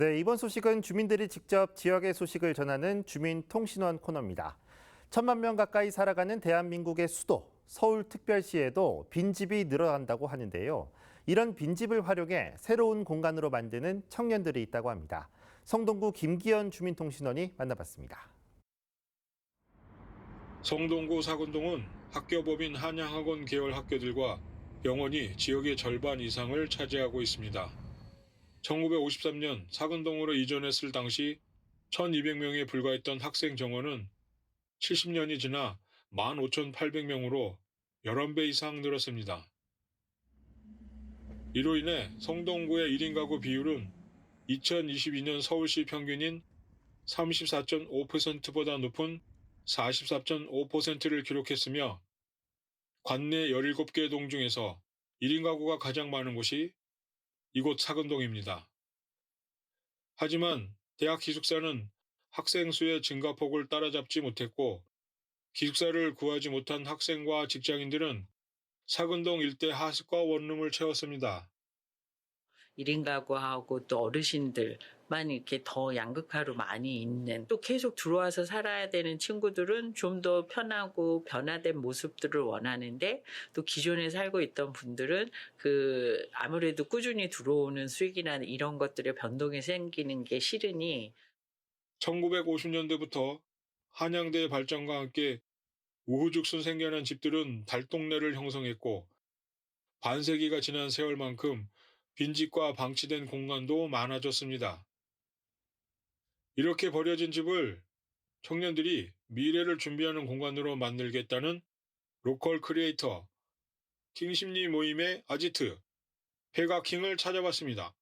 네, 이번 소식은 주민들이 직접 지역의 소식을 전하는 주민 통신원 코너입니다. 천만 명 가까이 살아가는 대한민국의 수도 서울특별시에도 빈집이 늘어난다고 하는데요. 이런 빈집을 활용해 새로운 공간으로 만드는 청년들이 있다고 합니다. 성동구 김기현 주민통신원이 만나봤습니다. 성동구 사군동은 학교법인 한양학원 계열 학교들과 영원히 지역의 절반 이상을 차지하고 있습니다. 1953년 사근동으로 이전했을 당시 1200명에 불과했던 학생 정원은 70년이 지나 15,800명으로 11배 이상 늘었습니다. 이로 인해 성동구의 1인 가구 비율은 2022년 서울시 평균인 34.5%보다 높은 44.5%를 기록했으며 관내 17개 동 중에서 1인 가구가 가장 많은 곳이 이곳 사근동입니다. 하지만 대학 기숙사는 학생 수의 증가폭을 따라잡지 못했고 기숙사를 구하지 못한 학생과 직장인들은 사근동 일대 하숙과 원룸을 채웠습니다. 1인 가구하고 또 어르신들만 이렇게 더 양극화로 많이 있는 또 계속 들어와서 살아야 되는 친구들은 좀 더 편하고 변화된 모습들을 원하는데 또 기존에 살고 있던 분들은 그 아무래도 꾸준히 들어오는 수익이나 이런 것들의 변동이 생기는 게 싫으니 1950년대부터 한양대 발전과 함께 우후죽순 생겨난 집들은 달동네를 형성했고 반세기가 지난 세월만큼 빈집과 방치된 공간도 많아졌습니다. 이렇게 버려진 집을 청년들이 미래를 준비하는 공간으로 만들겠다는 로컬 크리에이터 킹심리 모임의 아지트 페가킹을 찾아봤습니다.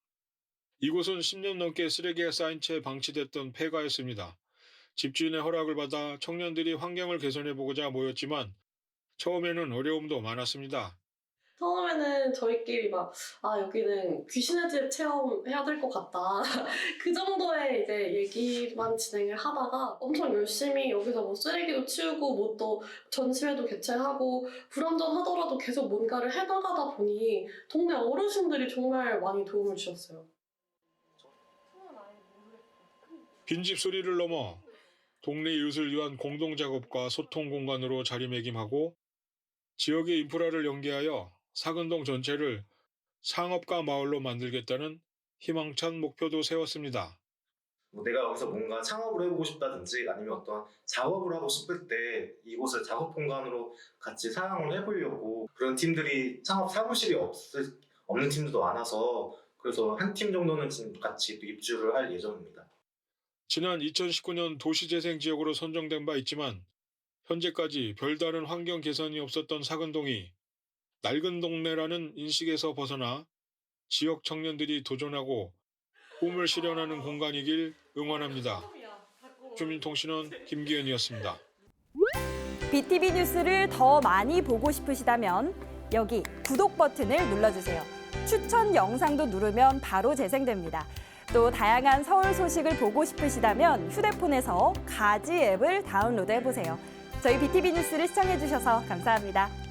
이곳은 10년 넘게 쓰레기가 쌓인 채 방치됐던 폐가였습니다. 집주인의 허락을 받아 청년들이 환경을 개선해보고자 모였지만 처음에는 어려움도 많았습니다. 처음에는 저희끼리 막, 아, 여기는 귀신의 집 체험해야 될 것 같다. 그 정도의 이제 얘기만 진행을 하다가 엄청 열심히 여기서 뭐 쓰레기도 치우고 뭐 또 전시회도 개최하고 불완전하더라도 계속 뭔가를 해나가다 보니 동네 어르신들이 정말 많이 도움을 주셨어요. 빈집 소리를 넘어 동네 이웃을 위한 공동 작업과 소통 공간으로 자리매김하고 지역의 인프라를 연계하여 사근동 전체를 상업가 마을로 만들겠다는 희망찬 목표도 세웠습니다. 뭐 내가 여기서 뭔가 창업을 해보고 싶다든지 아니면 어떤 작업을 하고 싶을 때 이곳을 작업 공간으로 같이 사용을 해보려고 그런 팀들이 창업 사무실이 없을, 없는 팀들도 많아서 그래서 한 팀 정도는 지금 같이 또 입주를 할 예정입니다. 지난 2019년 도시재생 지역으로 선정된 바 있지만 현재까지 별다른 환경 개선이 없었던 사근동이 낡은 동네라는 인식에서 벗어나 지역 청년들이 도전하고 꿈을 실현하는 공간이길 응원합니다. 주민통신원 김기현이었습니다. BTV 뉴스를 더 많이 보고 싶으시다면 여기 구독 버튼을 눌러주세요. 추천 영상도 누르면 바로 재생됩니다. 또 다양한 서울 소식을 보고 싶으시다면 휴대폰에서 가지 앱을 다운로드 해 보세요. 저희 BTV 뉴스를 시청해 주셔서 감사합니다.